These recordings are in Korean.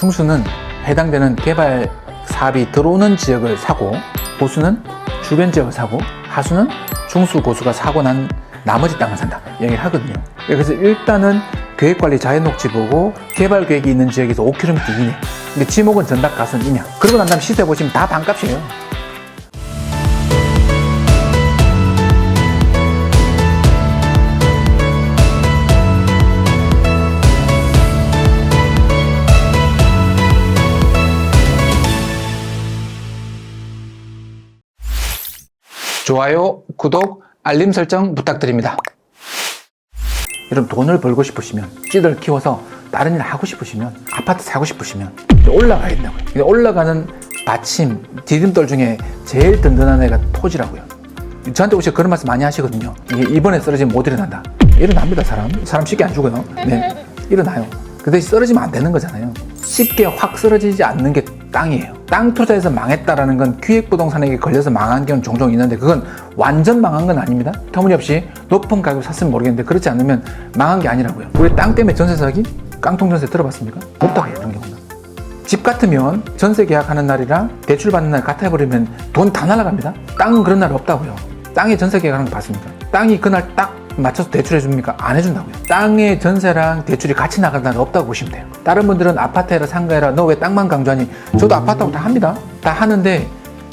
중수는 해당되는 개발 사업이 들어오는 지역을 사고 보수는 주변 지역을 사고 하수는 중수 고수가 사고 난 나머지 땅을 산다. 얘기를 하거든요. 그래서 일단은 계획관리 자연녹지 보고 개발 계획이 있는 지역에서 5km 이내. 근데 지목은 전답 가선 이냐? 그러고 난 다음 시세 보시면 다 반값이에요 좋아요, 구독, 알림 설정 부탁드립니다. 여러분 돈을 벌고 싶으시면 찌들 키워서 다른 일 하고 싶으시면 아파트 사고 싶으시면 올라가야 된다고요. 근데 올라가는 받침, 디딤돌 중에 제일 든든한 애가 토지라고요. 저한테 오셔서 그런 말씀 많이 하시거든요. 이번에 쓰러지면 못 일어난다. 일어납니다, 사람. 사람 쉽게 안 죽어요. 네, 일어나요. 그 대신 쓰러지면 안 되는 거잖아요. 쉽게 확 쓰러지지 않는 게 땅이에요. 땅 투자에서 망했다라는 건 기획 부동산에게 걸려서 망한 경우는 종종 있는데 그건 완전 망한 건 아닙니다. 터무니없이 높은 가격 샀으면 모르겠는데 그렇지 않으면 망한 게 아니라고요. 우리 땅 때문에 전세 사기? 깡통 전세 들어봤습니까? 없다고 해요, 그런 경우는. 집 같으면 전세 계약하는 날이랑 대출 받는 날 같아버리면 돈 다 날아갑니다. 땅은 그런 날 없다고요. 땅에 전세 계약하는 거 봤습니까? 땅이 그날 딱 맞춰서 대출해 줍니까? 안 해준다고요. 땅의 전세랑 대출이 같이 날 없다고 보시면 돼요. 다른 분들은 아파트 해라 상가해라 너 왜 땅만 강조하니? 저도 아파트하고 다 합니다. 다 하는데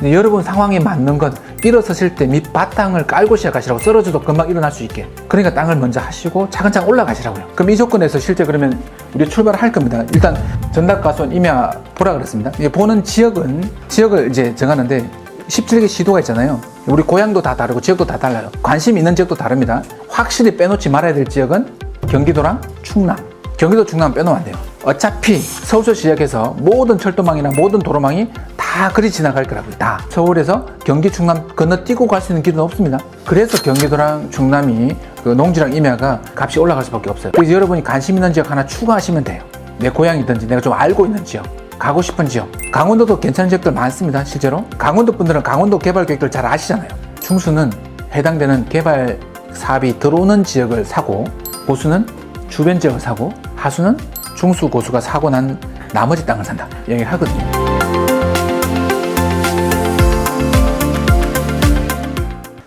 여러분 상황에 맞는 건 일어서실 때 밑 바탕을 깔고 시작하시라고 쓰러져도 금방 일어날 수 있게 그러니까 땅을 먼저 하시고 차근차근 올라가시라고요 그럼 이 조건에서 실제 그러면 우리 출발을 할 겁니다 일단 전답가수원 임야 보라 그랬습니다 이제 보는 지역은 지역을 이제 정하는데 17개 시도가 있잖아요 우리 고향도 다 다르고 지역도 다 달라요 관심 있는 지역도 다릅니다 확실히 빼놓지 말아야 될 지역은 경기도랑 충남 경기도 충남 빼놓으면 안 돼요 어차피 서울서 시작해서 모든 철도망이나 모든 도로망이 다 그리 지나갈 거라고요. 다. 서울에서 경기 충남 건너뛰고 갈 수 있는 길은 없습니다. 그래서 경기도랑 충남이 그 농지랑 임야가 값이 올라갈 수밖에 없어요. 그래서 여러분이 관심 있는 지역 하나 추가하시면 돼요. 내 고향이든지 내가 좀 알고 있는 지역. 가고 싶은 지역. 강원도도 괜찮은 지역들 많습니다. 실제로. 강원도 분들은 강원도 개발 계획들 잘 아시잖아요. 충수는 해당되는 개발 사업이 들어오는 지역을 사고 보수는 주변 지역을 사고 하수는 중수 고수가 사고 난 나머지 땅을 산다. 얘기를 하거든요.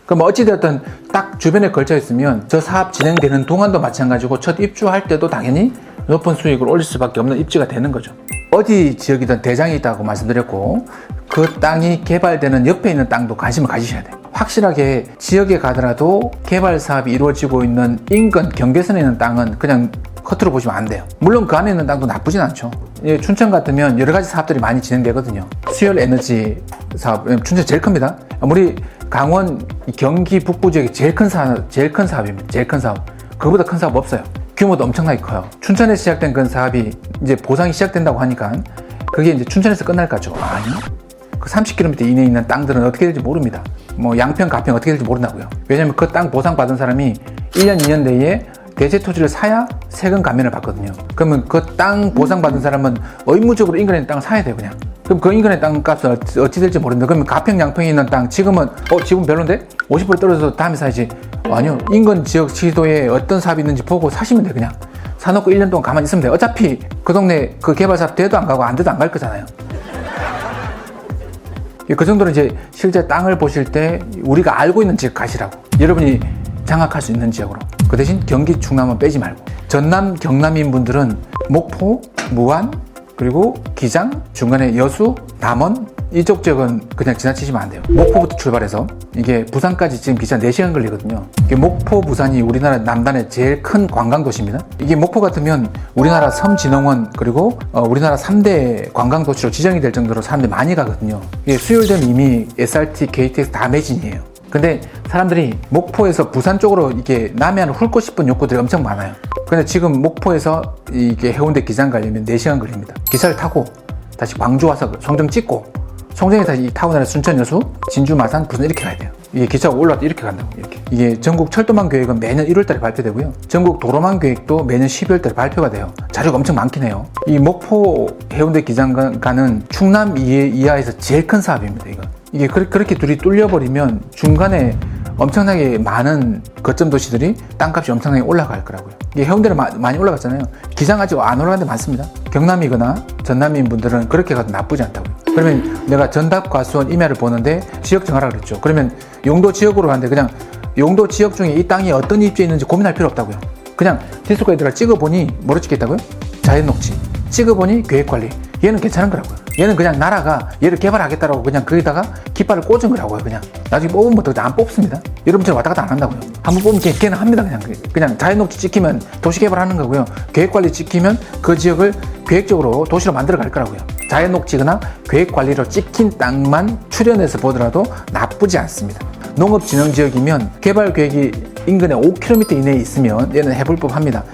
그럼 어찌되었든 딱 주변에 걸쳐 있으면 저 사업 진행되는 동안도 마찬가지고 첫 입주할 때도 당연히 높은 수익을 올릴 수밖에 없는 입지가 되는 거죠. 어디 지역이든 대장이 있다고 말씀드렸고 그 땅이 개발되는 옆에 있는 땅도 관심을 가지셔야 돼요. 확실하게 지역에 가더라도 개발 사업이 이루어지고 있는 인근 경계선에 있는 땅은 그냥 허투루 보시면 안 돼요. 물론 그 안에 있는 땅도 나쁘진 않죠. 예, 춘천 같으면 여러 가지 사업들이 많이 진행되거든요. 수열 에너지 사업, 예, 춘천 제일 큽니다. 우리 강원 이 경기 북부 지역이 제일 큰 사업, 제일 큰 사업입니다. 제일 큰 사업. 그보다 큰 사업 없어요. 규모도 엄청나게 커요. 춘천에 시작된 그 사업이 이제 보상이 시작된다고 하니까 그게 이제 춘천에서 끝날까죠? 아니요. 그 30km 이내에 있는 땅들은 어떻게 될지 모릅니다. 뭐 양평, 가평 어떻게 될지 모른다고요. 왜냐면 그 땅 보상 받은 사람이 1년, 2년 내에 대체 토지를 사야 세금 감면을 받거든요. 그러면 그 땅 보상 받은 사람은 의무적으로 인근에 땅을 사야 돼요, 그냥. 그럼 그 인근의 땅 값은 어찌- 될지 모르는데 그러면 가평, 양평에 있는 땅 지금은 어 지금 별론데 50% 떨어져서 다음에 사야지. 아니요, 인근 지역 시도에 어떤 사업이 있는지 보고 사시면 돼 그냥. 사놓고 1년 동안 가만히 있으면 돼. 어차피 그 동네 그 개발 사업 돼도 안 가고 안 돼도 안 갈 거잖아요. 그 정도로 이제 실제 땅을 보실 때 우리가 알고 있는 지역 가시라고. 여러분이 장악할 수 있는 지역으로. 그 대신 경기 충남은 빼지 말고. 전남 경남인 분들은 목포, 무안, 그리고 기장, 중간에 여수, 남원 이쪽 지역은 그냥 지나치시면 안 돼요. 목포부터 출발해서 이게 부산까지 지금 기차 4시간 걸리거든요. 이게 목포, 부산이 우리나라 남단의 제일 큰 관광 도시입니다. 이게 목포 같으면 우리나라 섬진흥원 그리고 어, 우리나라 3대 관광 도시로 지정이 될 정도로 사람들이 많이 가거든요. 이게 수요일 되면 이미 SRT, KTX 다 매진이에요. 근데 사람들이 목포에서 부산 쪽으로 이게 남해안을 훑고 싶은 욕구들이 엄청 많아요. 근데 지금 목포에서 이게 해운대 기장 가려면 4시간 걸립니다. 기차를 타고 다시 광주 와서 송정 찍고 송정에서 이 타고 나서 순천 여수, 진주 마산, 부산 이렇게 가야 돼요. 이게 기차가 올라와도 이렇게 간다고 이렇게. 이게 전국 철도망 계획은 매년 1월달에 발표되고요. 전국 도로망 계획도 매년 12월달에 발표가 돼요. 자료가 엄청 많긴 해요. 이 목포 해운대 기장 가- 가는 충남 이하에서 제일 큰 사업입니다. 이거. 이게 그- 그렇게 둘이 뚫려버리면 중간에 엄청나게 많은 거점 도시들이 땅값이 엄청나게 올라갈 거라고요. 이게 해운대는 마- 많이 올라갔잖아요. 기상 아직 안 올라간 데 많습니다. 경남이거나 전남인 분들은 그렇게 가도 나쁘지 않다고요. 그러면 내가 전답 과 수원 임야를 보는데 지역 정하라 그랬죠. 그러면 용도 지역으로 가는데 그냥 용도 지역 중에 이 땅이 어떤 입지에 있는지 고민할 필요 없다고요. 그냥 디스코에 들어가 찍어보니 뭐로 찍겠다고요? 자연 녹지. 찍어보니 계획 관리. 얘는 괜찮은 거라고요. 얘는 그냥 나라가 얘를 개발하겠다라고 그냥 거기다가 깃발을 꽂은 거라고요. 그냥 나중에 뽑으면 더안 뽑습니다. 여러분처럼 왔다 갔다 안 한다고요. 한번 뽑으면 걔- 걔는 합니다. 그냥 그냥 자연 녹지 찍히면 도시 개발하는 거고요. 계획관리 찍히면 그 지역을 계획적으로 도시로 만들어 갈 거라고요. 자연 녹지거나 계획관리로 찍힌 땅만 출연해서 보더라도 나쁘지 않습니다. 농업진흥 지역이면 개발 계획이 인근에 5km 이내에 있으면 얘는 해볼 법합니다.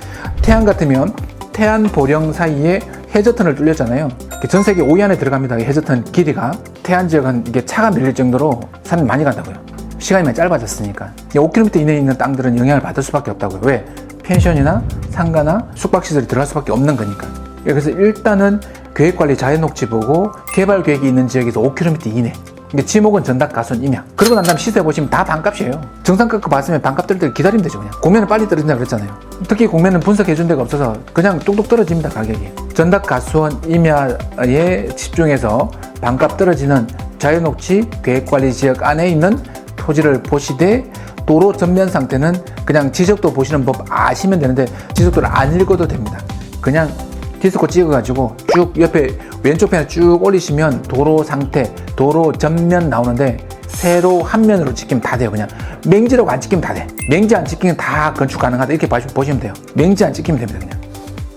태안 같으면 태안 보령 사이에 해저턴을 뚫렸잖아요. 전 세계 5위 안에 들어갑니다. 이 해저턴 길이가 태안 지역은 이게 차가 밀릴 정도로 사람이 많이 간다고요. 시간이 많이 짧아졌으니까 5km 이내에 있는 땅들은 영향을 받을 수밖에 없다고요. 왜? 펜션이나 상가나 숙박시설이 들어갈 수밖에 없는 거니까. 그래서 일단은 계획관리 자연녹지 보고 개발 계획이 있는 지역에서 5km 이내. 근데 지목은 전답 가선 임야. 그러고 난 다음 시세 보시면 다 반값이에요. 정상가 거 봤으면 반값 떨때 기다리면 되죠 그냥. 공매는 빨리 떨어진다 그랬잖아요. 특히 공매는 분석해 준 데가 없어서 그냥 뚝뚝 떨어집니다 가격이. 전답 가수원 임야에 집중해서 반값 떨어지는 자연녹지 계획관리 지역 안에 있는 토지를 보시되 도로 전면 상태는 그냥 지적도 보시는 법 아시면 되는데 지적도를 안 읽어도 됩니다. 그냥 디스코 찍어가지고 쭉 옆에 왼쪽 편에 쭉 올리시면 도로 상태, 도로 전면 나오는데 세로 한 면으로 찍히면 다 돼요. 그냥 맹지라고 안 찍히면 다 돼. 맹지 안 찍히면 다 건축 가능하다 이렇게 보시면 돼요. 맹지 안 찍히면 됩니다. 그냥.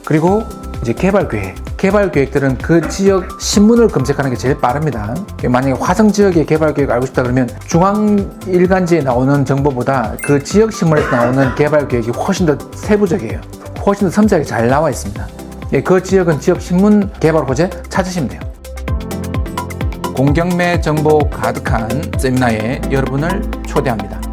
그리고 이제 개발 계획. 개발 계획들은 그 지역 신문을 검색하는 게 제일 빠릅니다. 만약에 화성 지역의 개발 계획 알고 싶다 그러면 중앙 일간지에 나오는 정보보다 그 지역 신문에서 나오는 개발 계획이 훨씬 더 세부적이에요. 훨씬 더 섬세하게 잘 나와 있습니다. 예, 그 지역은 지역 신문 개발 호재 찾으시면 돼요. 공경매 정보 가득한 세미나에 여러분을 초대합니다.